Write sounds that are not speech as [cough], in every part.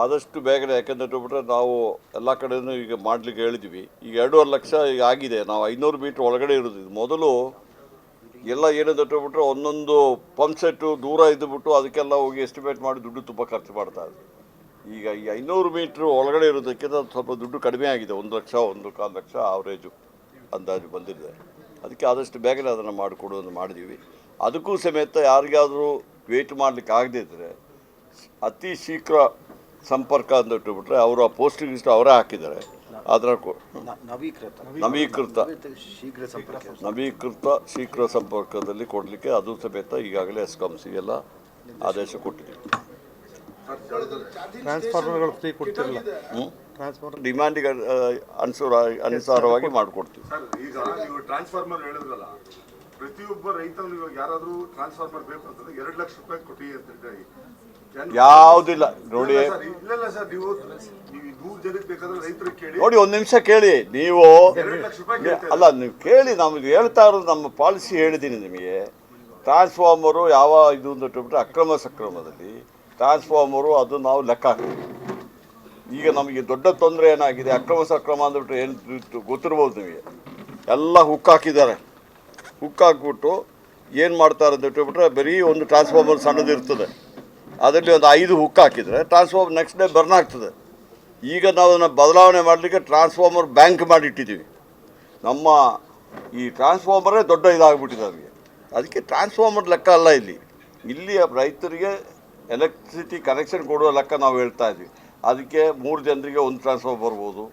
ಆದಷ್ಟು ಬೇಗನೆ ಯಾಕೆಂದ್ರೆ ಬಿಟ್ರೆ ನಾವು ಎಲ್ಲ ಕಡೆನೂ ಈಗ ಮಾಡ್ಲಿಕ್ಕೆ ಹೇಳಿದ್ವಿ ಈಗ ಎರಡೂವರೆ ಲಕ್ಷ ಈಗ ಆಗಿದೆ. ನಾವು ಐನೂರು ಮೀಟ್ರ್ ಒಳಗಡೆ ಇರೋದು ಮೊದಲು ಎಲ್ಲ ಏನಂತ ಬಿಟ್ರೆ ಒಂದೊಂದು ಪಂಪ್ ಸೆಟ್ಟು ದೂರ ಇದ್ದುಬಿಟ್ಟು ಅದಕ್ಕೆಲ್ಲ ಹೋಗಿ ಎಸ್ಟಿಮೇಟ್ ಮಾಡಿ ದುಡ್ಡು ತುಂಬ ಖರ್ಚು ಮಾಡ್ತಾ ಇದ್ವಿ. ಈಗ ಈ ಐನೂರು ಮೀಟ್ರ್ ಒಳಗಡೆ ಇರೋದಕ್ಕಿಂತ ಸ್ವಲ್ಪ ದುಡ್ಡು ಕಡಿಮೆ ಆಗಿದೆ. ಒಂದು ಲಕ್ಷ, ಒಂದು ಕಾಲು ಲಕ್ಷ ಆವ್ರೇಜು ಅಂದಾಜು ಬಂದಿದೆ. ಅದಕ್ಕೆ ಆದಷ್ಟು ಬೇಗನೆ ಅದನ್ನು ಮಾಡಿಕೊಡೋದು ಮಾಡಿದ್ದೀವಿ. ಅದಕ್ಕೂ ಸಮೇತ ಯಾರಿಗಾದರೂ ವೇಟ್ ಮಾಡಲಿಕ್ಕೆ ಆಗದೇ ಇದ್ದರೆ ಅತಿ ಶೀಘ್ರ ಸಂಪರ್ಕ ಅಂತ ಇಟ್ಟುಬಿಟ್ರೆ ಅವರು ಆ ಪೋಸ್ಟಿಂಗ್ ಲಿಸ್ಟ್ ಅವರೇ ಹಾಕಿದ್ದಾರೆ. ಅದರ ನವೀಕೃತ. ನವೀಕೃತ. ಶೀಘ್ರ ಸಂಪರ್ಕ. ನವೀಕೃತ ಶೀಘ್ರ ಸಂಪರ್ಕದಲ್ಲಿ ಕೊಡಲಿಕ್ಕೆ ಅದು ಸಮೇತ ಈಗಾಗಲೇ ಎಲ್ಲ ಆದೇಶ ಕೊಟ್ಟಿದ್ದೀವಿ ಟ್ರಾನ್ಸ್ಫಾರ್ಮರ್ಗಳು ಫ್ರೀ ಕೊಡ್ತಿರಲ್ಲ. ಟ್ರಾನ್ಸ್ಫಾರ್ಮರ್ ಡಿಮ್ಯಾಂಡಿಗೆ ಅನುಸಾರ ಅನುಸಾರವಾಗಿ ಮಾಡಿಕೊಡ್ತೀವಿ. ಸರ್ ಈಗ ನೀವು ಟ್ರಾನ್ಸ್ಫಾರ್ಮರ್ ಹೇಳಿದ್ರಲ್ಲ ಪ್ರತಿಯೊಬ್ಬ ರೈತನು ಇವಾಗ ಯಾರಾದರೂ ಟ್ರಾನ್ಸ್ಫಾರ್ಮರ್ ಬೇಕು ಅಂತಂದ್ರೆ ಎರಡು ಲಕ್ಷ ರೂಪಾಯಿ ಕೊಟ್ಟಿ ಅಂತ ಹೇಳಿ ಯಾವುದಿಲ್ಲ. ನೋಡಿ. ನೀವು ನೀವು ನೋಡಿ ಒಂದು ನಿಮಿಷ ಕೇಳಿ. ನೀವು ಅಲ್ಲ ನೀವು ಕೇಳಿ ನಮ್ಗೆ ಹೇಳ್ತಾ ಇರೋದು ನಮ್ಮ ಪಾಲಿಸಿ ಹೇಳಿದ್ದೀನಿ ನಿಮಗೆ. ಟ್ರಾನ್ಸ್ಫಾರ್ಮರು ಯಾವ ಇದು ಅಂತ ಅಕ್ರಮ ಸಕ್ರಮದಲ್ಲಿ ಟ್ರಾನ್ಸ್ಫಾರ್ಮರು ಅದು ನಾವು ಲೆಕ್ಕ ಹಾಕ್ತೀವಿ. ಈಗ ನಮಗೆ ದೊಡ್ಡ ತೊಂದರೆ ಏನಾಗಿದೆ? ಅಕ್ರಮ ಸಕ್ರಮ ಅಂದ್ಬಿಟ್ಟು ಏನು ಗೊತ್ತಿರ್ಬೋದು ನಿಮಗೆ. ಎಲ್ಲ ಹುಕ್ ಹಾಕಿದ್ದಾರೆ. ಹುಕ್ ಹಾಕ್ಬಿಟ್ಟು ಏನು ಮಾಡ್ತಾರೆ ಅಂತ ಬಿಟ್ರೆ ಬರೀ ಒಂದು ಟ್ರಾನ್ಸ್ಫಾರ್ಮರ್ ಸಣ್ಣದಿರ್ತದೆ. ಅದರಲ್ಲಿ ಒಂದು ಐದು ಹುಕ್ ಹಾಕಿದರೆ ಟ್ರಾನ್ಸ್ಫಾರ್ಮರ್ ನೆಕ್ಸ್ಟ್ ಡೇ ಬರ್ನ್ ಆಗ್ತದೆ. ಈಗ ನಾವು ಅದನ್ನು ಬದಲಾವಣೆ ಮಾಡಲಿಕ್ಕೆ ಟ್ರಾನ್ಸ್ಫಾರ್ಮರ್ ಬ್ಯಾಂಕ್ ಮಾಡಿಟ್ಟಿದ್ದೀವಿ. ನಮ್ಮ ಈ ಟ್ರಾನ್ಸ್ಫಾರ್ಮರೇ ದೊಡ್ಡ ಇದಾಗ್ಬಿಟ್ಟಿದೆ ನಮಗೆ ಅದಕ್ಕೆ ಟ್ರಾನ್ಸ್ಫಾರ್ಮರ್ ಲೆಕ್ಕ ಅಲ್ಲ ಇಲ್ಲಿ. ಇಲ್ಲಿ ರೈತರಿಗೆ ಎಲೆಕ್ಟ್ರಿಸಿಟಿ ಕನೆಕ್ಷನ್ ಕೊಡುವ ಲೆಕ್ಕ ನಾವು ಹೇಳ್ತಾ ಇದ್ವಿ ಅದಕ್ಕೆ ಮೂರು ಜನರಿಗೆ ಒಂದು ಟ್ರಾನ್ಸ್ಫಾರ್ಮರ್ ಬರ್ಬೋದು,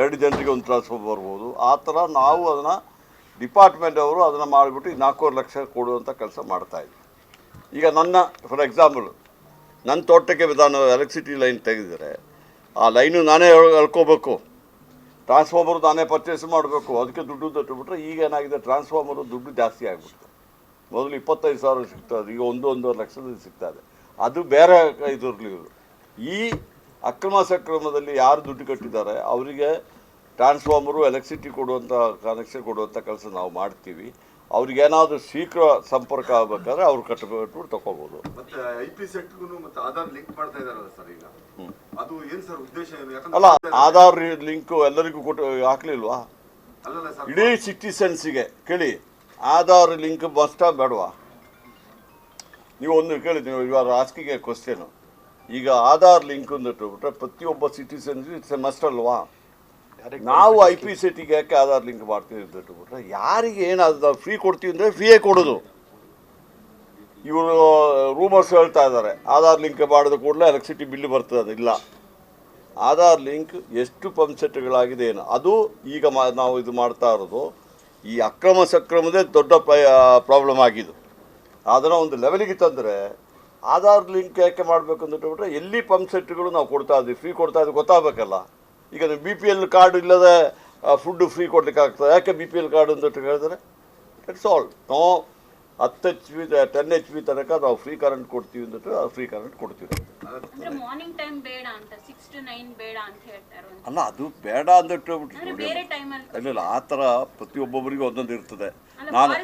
ಎರಡು ಜನರಿಗೆ ಒಂದು ಟ್ರಾನ್ಸ್ಫಾರ್ಮರ್ ಬರ್ಬೋದು. ಆ ಥರ ನಾವು ಅದನ್ನು ಡಿಪಾರ್ಟ್ಮೆಂಟ್ ಅವರು ಅದನ್ನು ಮಾಡಿಬಿಟ್ಟು ನಾಲ್ಕೂವರೆ ಲಕ್ಷ ಕೊಡುವಂಥ ಕೆಲಸ ಮಾಡ್ತಾಯಿದ್ವಿ ಈಗ ನನ್ನ ಫಾರ್ ಎಕ್ಸಾಂಪಲ್ ನನ್ನ ತೋಟಕ್ಕೆ ವಿಧಾನ ಎಲೆಕ್ಟ್ರಿಸಿಟಿ ಲೈನ್ ತೆಗೆದರೆ ಆ ಲೈನು ನಾನೇ ಎಳ್- ಎಳ್ಕೋಬೇಕು ಟ್ರಾನ್ಸ್ಫಾರ್ಮರ್ ನಾನೇ ಪರ್ಚೇಸ್ ಮಾಡಬೇಕು. ಅದಕ್ಕೆ ದುಡ್ಡು ತಟ್ಟುಬಿಟ್ರೆ ಈಗ ಏನಾಗಿದೆ? ಟ್ರಾನ್ಸ್ಫಾರ್ಮರು ದುಡ್ಡು ಜಾಸ್ತಿ ಆಗಿಬಿಡ್ತು. ಮೊದಲು ಇಪ್ಪತ್ತೈದು ಸಾವಿರ ಸಿಗ್ತದೆ ಈಗ ಒಂದು ಒಂದೂವರೆ ಲಕ್ಷದಲ್ಲಿ ಸಿಗ್ತಾ ಇದೆ. ಅದು ಬೇರೆ ಇದರಲ್ಲಿ ಈ ಅಕ್ರಮ ಸಕ್ರಮದಲ್ಲಿ ಯಾರು ದುಡ್ಡು ಕಟ್ಟಿದ್ದಾರೆ, ಅವರಿಗೆ ಟ್ರಾನ್ಸ್ಫಾರ್ಮರು ಎಲೆಕ್ಟ್ರಿಸಿಟಿ ಕೊಡುವಂಥ ಕನೆಕ್ಷನ್ ಕೊಡುವಂಥ ಕೆಲಸ ನಾವು ಮಾಡ್ತೀವಿ. ಅವ್ರಿಗೇನಾದರೂ ಶೀಘ್ರ ಸಂಪರ್ಕ ಆಗ್ಬೇಕಾದ್ರೆ ಅವ್ರು ಕಟ್ಟಬಿಟ್ಟು ತಗೋಬೋದು. ಮತ್ತೆ ಐ ಪಿ ಸೆಟ್ಗೂ ಮತ್ತೆ ಆಧಾರ್ ಲಿಂಕ್ ಮಾಡ್ತಾ ಇದಾರಲ್ಲ ಸರ್ ಈಗ? ಅದು ಏನ್ ಸರ್ ಉದ್ದೇಶ? ಏನು ಅಲ್ಲ ಆಧಾರ್ ಲಿಂಕು ಎಲ್ಲರಿಗೂ ಕೊಟ್ಟು ಹಾಕ್ಲಿಲ್ವಾ? ಅಲ್ಲಲ್ಲ ಸರ್ ಇಡೀ ಸಿಟಿಸನ್ಸಿಗೆ ಕೇಳಿ ಆಧಾರ್ ಲಿಂಕ್ ಮಸ್ಟ ಬೇಡವಾ? ನೀವು ಒಂದು ಕೇಳಿ ನೀವು ಇವಾಗ ಆಸ್ಕಿಗೆ ಕ್ವಶನು ಈಗ ಆಧಾರ್ ಲಿಂಕ್ ಅಂದಿಟ್ಬಿಟ್ರೆ ಪ್ರತಿಯೊಬ್ಬ ಸಿಟಿಸನ್ಸ್ ಮಸ್ಟ್ ಅಲ್ವಾ? ನಾವು ಐ ಪಿ ಸಿಟಿಗೆ ಯಾಕೆ ಆಧಾರ್ ಲಿಂಕ್ ಮಾಡ್ತೀವಿ ಅಂತ ಇಟ್ಬಿಟ್ರೆ ಯಾರಿಗೆ ಏನಾದ್ರು ಫ್ರೀ ಕೊಡ್ತೀವಿ ಅಂದರೆ ಫ್ರೀಯೇ ಕೊಡೋದು. ಇವರು ರೂಮರ್ಸ್ ಹೇಳ್ತಾ ಇದ್ದಾರೆ ಆಧಾರ್ ಲಿಂಕ್ ಮಾಡಿದ ಕೂಡಲೇ ಎಲೆಕ್ಟ್ರಿಸಿಟಿ ಬಿಲ್ ಬರ್ತದೆ ಇಲ್ಲ ಆಧಾರ್ ಲಿಂಕ್ ಎಷ್ಟು ಪಂಪ್ ಸೆಟ್ಗಳಾಗಿದೆ ಏನು ಅದು ಈಗ ಮಾ ನಾವು ಇದು ಮಾಡ್ತಾ ಇರೋದು ಈ ಅಕ್ರಮ ಸಕ್ರಮದೇ ದೊಡ್ಡ ಪ್ರಾಬ್ಲಮ್ ಆಗಿದ್ದು. ಅದನ್ನು ಒಂದು ಲೆವೆಲಿಗೆ ತಂದರೆ ಆಧಾರ್ ಲಿಂಕ್ ಯಾಕೆ ಮಾಡಬೇಕು ಅಂತ ಬಿಟ್ಟರೆ ಎಲ್ಲಿ ಪಂಪ್ ಸೆಟ್ಗಳು ನಾವು ಕೊಡ್ತಾ ಇದ್ವಿ ಫ್ರೀ ಕೊಡ್ತಾ ಇದ್ವಿ ಗೊತ್ತಾಗಬೇಕಲ್ಲ. ಈಗ ನೀವು ಬಿ ಪಿ ಎಲ್ ಕಾರ್ಡ್ ಇಲ್ಲದೆ ಫುಡ್ ಫ್ರೀ ಕೊಡ್ಲಿಕ್ಕೆ ಆಗ್ತದೆ. ಯಾಕೆ ಬಿ ಪಿ ಎಲ್ ಕಾರ್ಡ್ ಅಂತ ಹೇಳಿದರೆ ಇಟ್ಸ್ ಆಲ್ ನಾವು ಹತ್ತು H P ten H P ತನಕ ನಾವು ಫ್ರೀ ಕರೆಂಟ್ ಕೊಡ್ತೀವಿ ಅಂದ್ಬಿಟ್ಟು ಫ್ರೀ ಕರೆಂಟ್ ಕೊಡ್ತೀವಿ. ಮಾರ್ನಿಂಗ್ ಟೈಮ್ ಬೇಡ ಅಂತ ಸಿಕ್ಸ್ ಟು ನೈನ್ ಬೇಡ ಅಂತ ಹೇಳ್ತಾರೆ ಅಲ್ಲ ಅದು ಬೇಡ ಅಂದ್ಬಿಟ್ಟು ಹೇಳ್ಬಿಟ್ಟು ಇಲ್ಲ ಆ ಥರ ಪ್ರತಿಯೊಬ್ಬೊಬ್ಬರಿಗೂ ಒಂದೊಂದು ಇರ್ತದೆ. ನಾನು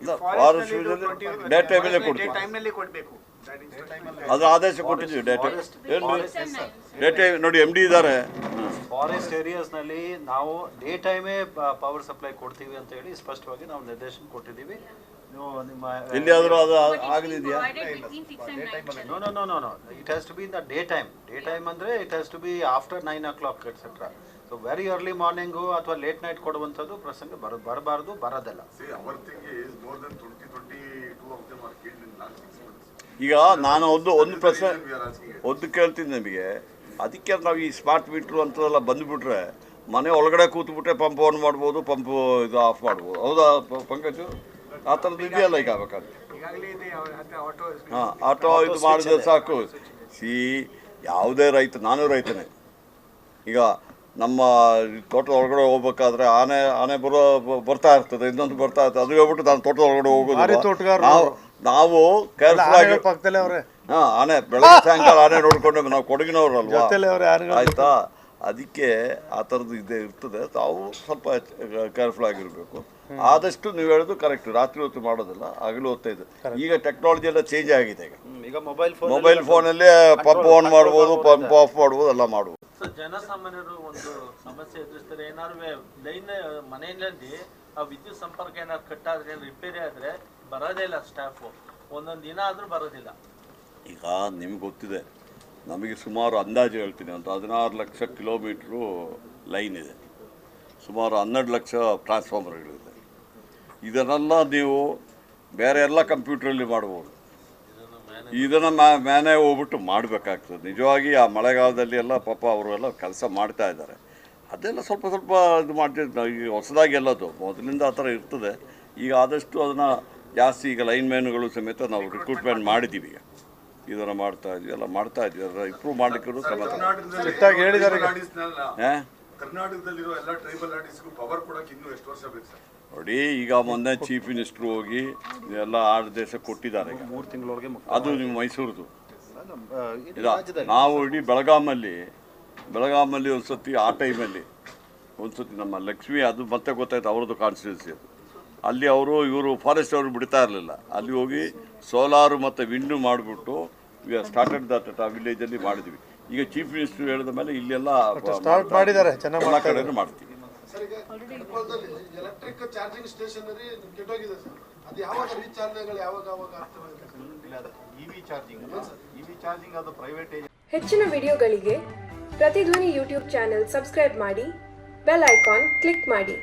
ಇಲ್ಲ ಫಾರೆಸ್ಟ್ ಡೇ ಟೈಮಲ್ಲೇ ಕೊಡ್ತೀವಿ. ಅದು ಆದೇಶ ಏನು ಡೇ ನೋಡಿ ಎಂ ಡಿ ಇದ್ದಾರೆ. ಫಾರೆಸ್ಟ್ ಏರಿಯಾಸ್ನಲ್ಲಿ ನಾವು ಡೇ ಟೈಮೇ ಪವರ್ ಸಪ್ಲೈ ಕೊಡ್ತೀವಿ ಅಂತ ಹೇಳಿ ಸ್ಪಷ್ಟವಾಗಿ ನಾವು ನಿರ್ದೇಶನ ಕೊಟ್ಟಿದ್ದೀವಿ. ನೀವು ನಿಮ್ಮ ಎಲ್ಲಿಯಾದರೂ ಅದು ಆಗಲಿದೆಯಾ no no no no no it has to be in the day time day time ಅಂದರೆ it has to be after nine o'clock etcetera so very early morning ಅಥವಾ ಲೇಟ್ ನೈಟ್ ಕೊಡುವಂಥದ್ದು ಪ್ರಸಂಗ ಬರ ಬರಬಾರ್ದು ಬರೋದಿಲ್ಲ. ಈಗ ನಾನು ಒಂದು ಒಂದು ಪ್ರಶ್ನೆ ಒಂದು ಕೇಳ್ತೀನಿ ನಿಮಗೆ. ಅದಕ್ಕೆ ನಾವು ಈ ಸ್ಮಾರ್ಟ್ ಮೀಟ್ರು ಅಂಥದ್ದೆಲ್ಲ ಬಂದುಬಿಟ್ರೆ ಮನೆ ಒಳಗಡೆ ಕೂತ್ಬಿಟ್ರೆ ಪಂಪ್ ಆನ್ ಮಾಡ್ಬೋದು ಪಂಪ್ ಇದು ಆಫ್ ಮಾಡ್ಬೋದು. ಹೌದಾ ಪಂಕಜು? ಆ ಥರದ್ದು ಇದೆಯಲ್ಲ ಈಗ ಬೇಕಾದ್ರೆ ಈಗಾಗಲೇ ಇದೆ ಆಟೋ ಹಾಂ ಆಟೋ ಇದು ಮಾಡಿದ್ರೆ ಸಾಕು. ಸಿ ಯಾವುದೇ ರೈತ ನಾನು ರೈತನೇ. ಈಗ ನಮ್ಮ ತೋಟದ ಒಳಗಡೆ ಹೋಗ್ಬೇಕಾದ್ರೆ ಆನೆ ಆನೆ ಬರೋ ಬರ್ತಾ ಇರ್ತದೆ ಇನ್ನೊಂದು ಬರ್ತಾ ಇರ್ತದೆ. ಅದು ಹೇಳ್ಬಿಟ್ಟು ನಾನು ತೋಟದ ಒಳಗಡೆ ಹೋಗೋದು ನಾವು ಕೇರ್ಫುಲ್ ಆಗಿ ಪಕ್ಕದಲ್ಲೇ ಅವ್ರೆ. ಹಾ ಆನೆ ಬೆಳಗ್ಗೆ [laughs] ಸಾಯಂಕಾಲ ಆನೆ ನೋಡ್ಕೊಂಡು ನಾವು ಕೊಡಗಿನವ್ರಲ್ವಾ? ಜೊತೆಲೇ ಅವ್ರೆ ಆನೆಗಳು ಆಯ್ತಾ? ಅದಕ್ಕೆ ಆ ಥರದ್ದು ಇದೇ ಇರ್ತದೆ. ತಾವು ಸ್ವಲ್ಪ ಕೇರ್ಫುಲ್ ಆಗಿರಬೇಕು. ಆದಷ್ಟು ನೀವು ಹೇಳೋದು ಕರೆಕ್ಟ್ ರಾತ್ರಿ ಹೊತ್ತು ಮಾಡೋದಿಲ್ಲ ಹಗಲು ಹೊತ್ತ ಇದೆ. ಈಗ ಟೆಕ್ನಾಲಜಿ ಎಲ್ಲ ಚೇಂಜ್ ಆಗಿದೆ ಈಗ. ಈಗ ಮೊಬೈಲ್ ಫೋನ್ ಮೊಬೈಲ್ ಫೋನಲ್ಲೇ ಪಂಪ್ ಆನ್ ಮಾಡ್ಬೋದು ಪಂಪ್ ಆಫ್ ಮಾಡ್ಬೋದು ಎಲ್ಲ ಮಾಡ್ಬೋದು. ಜನಸಾಮಾನ್ಯರು ಒಂದು ಸಮಸ್ಯೆ ಎದುರಿಸ್ತಾರೆ. ಏನಾದ್ರು ಲೈನ್ ಮನೆಯಲ್ಲಿ ಆ ವಿದ್ಯುತ್ ಸಂಪರ್ಕ ಏನಾದ್ರು ಕಟ್ಟಾದ್ರೆ ರಿಪೇರಿ ಆದ್ರೆ ಬರೋದೇ ಇಲ್ಲ ಸ್ಟಾಫು ಒಂದೊಂದು ದಿನ ಆದರೂ ಬರೋದಿಲ್ಲ. ಈಗ ನಿಮ್ಗೆ ಗೊತ್ತಿದೆ ನಮಗೆ ಸುಮಾರು ಅಂದಾಜು ಹೇಳ್ತೀನಿ. ಅಂತ ಹದಿನಾರು ಲಕ್ಷ ಕಿಲೋಮೀಟ್ರು ಲೈನ್ ಇದೆ. ಸುಮಾರು ಹನ್ನೆರಡು ಲಕ್ಷ ಟ್ರಾನ್ಸ್ಫಾರ್ಮರ್ಗಳಿದೆ. ಇದನ್ನೆಲ್ಲ ನೀವು ಬೇರೆ ಎಲ್ಲ ಕಂಪ್ಯೂಟ್ರಲ್ಲಿ ಮಾಡ್ಬೋದು. ಇದನ್ನು ಮ್ಯಾ ಮ್ಯಾನೇ ಹೋಗ್ಬಿಟ್ಟು ಮಾಡಬೇಕಾಗ್ತದೆ. ನಿಜವಾಗಿ ಆ ಮಳೆಗಾಲದಲ್ಲಿ ಎಲ್ಲ ಪಾಪ ಅವರು ಎಲ್ಲ ಕೆಲಸ ಮಾಡ್ತಾ ಇದ್ದಾರೆ. ಅದೆಲ್ಲ ಸ್ವಲ್ಪ ಸ್ವಲ್ಪ ಇದು ಮಾಡ್ತಿದ್ದು ಈಗ ಹೊಸದಾಗಿ ಎಲ್ಲದು. ಮೊದಲಿಂದ ಆ ಥರ ಇರ್ತದೆ. ಈಗ ಆದಷ್ಟು ಅದನ್ನು ಜಾಸ್ತಿ ಈಗ ಲೈನ್ ಮ್ಯಾನ್ಗಳು ಸಮೇತ ನಾವು ರಿಕ್ರೂಟ್ಮೆಂಟ್ ಮಾಡಿದ್ದೀವಿ ಈಗ. ಇದನ್ನು ಮಾಡ್ತಾ ಇದ್ವಿ ಎಲ್ಲ ಮಾಡ್ತಾ ಇದ್ವಿ ಅದರ ಇಂಪ್ರೂವ್ ಮಾಡಲಿಕ್ಕೂ ಕ್ರಮ ಹೇಳಿದ್ದಾರೆ ಎಲ್ಲ ಟ್ರೈಬಲ್ ಆರ್ಟಿಸ್ಟ್ಗೂ ಪವರ್ ಕೊಡಕ್ಕೆ ಇನ್ನೂ ಎಷ್ಟು ವರ್ಷ ಬೇಕು ಸರ್? ನೋಡಿ ಈಗ ಮೊನ್ನೆ ಚೀಫ್ ಮಿನಿಸ್ಟ್ರು ಹೋಗಿ ಎಲ್ಲ ಆರು ದೇಶ ಕೊಟ್ಟಿದ್ದಾರೆ ಈಗ. ಮೂರು ತಿಂಗಳೊಳಗೆ ಅದು ನಿಮ್ಮ ಮೈಸೂರದು. ನಾವು ಇಡೀ ಬೆಳಗಾಮಲ್ಲಿ ಬೆಳಗಾಮಲ್ಲಿ ಒಂದು ಸತಿ ಆ ಟೈಮಲ್ಲಿ ಒಂದು ಸತಿ ನಮ್ಮ ಲಕ್ಷ್ಮಿ ಅದು ಮತ್ತೆ ಗೊತ್ತಾಯ್ತು ಅವ್ರದ್ದು ಕಾನ್ಸ್ಟಿಟ್ಯೂನ್ಸಿ ಅದು. ಅಲ್ಲಿ ಅವರು ಇವರು ಫಾರೆಸ್ಟ್ ಅವರು ಬಿಡ್ತಾ ಇರಲಿಲ್ಲ. ಅಲ್ಲಿ ಹೋಗಿ ಸೋಲಾರು ಮತ್ತು ವಿಂಡು ಮಾಡಿಬಿಟ್ಟು ಈಗ ಸ್ಟಾರ್ಟೆಡ್ ದಟ್ ವಿಲೇಜಲ್ಲಿ ಮಾಡಿದ್ವಿ. ಈಗ ಚೀಫ್ ಮಿನಿಸ್ಟರ್ ಹೇಳಿದ ಮೇಲೆ ಇಲ್ಲೆಲ್ಲ ಸ್ಟಾರ್ಟ್ ಮಾಡಿದ್ದಾರೆ, ಚೆನ್ನಾಗಿ ಮಾಡ್ತೀವಿ. ಎಲೆಕ್ಟ್ರಿಕ್ ಚಾರ್ಜಿಂಗ್ ಸ್ಟೇಷನರಿ ಕೆಟ್ಟೋಗಿದೆ ಸರ್. ಅದು ಯಾವಾಗ ರೀಚಾರ್ಜ್ಗಳು ಯಾವಾಗ ಯಾವಾಗ ಆಗ್ತವೆ ಇವಿ ಚಾರ್ಜಿಂಗ್ ಇವಿ ಚಾರ್ಜಿಂಗ್ ಅದು ಪ್ರೈವೇಟ್ ಹೆಚ್ಚಿನ ವಿಡಿಯೋಗಳಿಗೆ ಪ್ರತಿಧ್ವನಿ ಯೂಟ್ಯೂಬ್ ಚಾನೆಲ್ ಸಬ್ಸ್ಕ್ರೈಬ್ ಮಾಡಿ ಬೆಲ್ ಐಕಾನ್ ಕ್ಲಿಕ್ ಮಾಡಿ.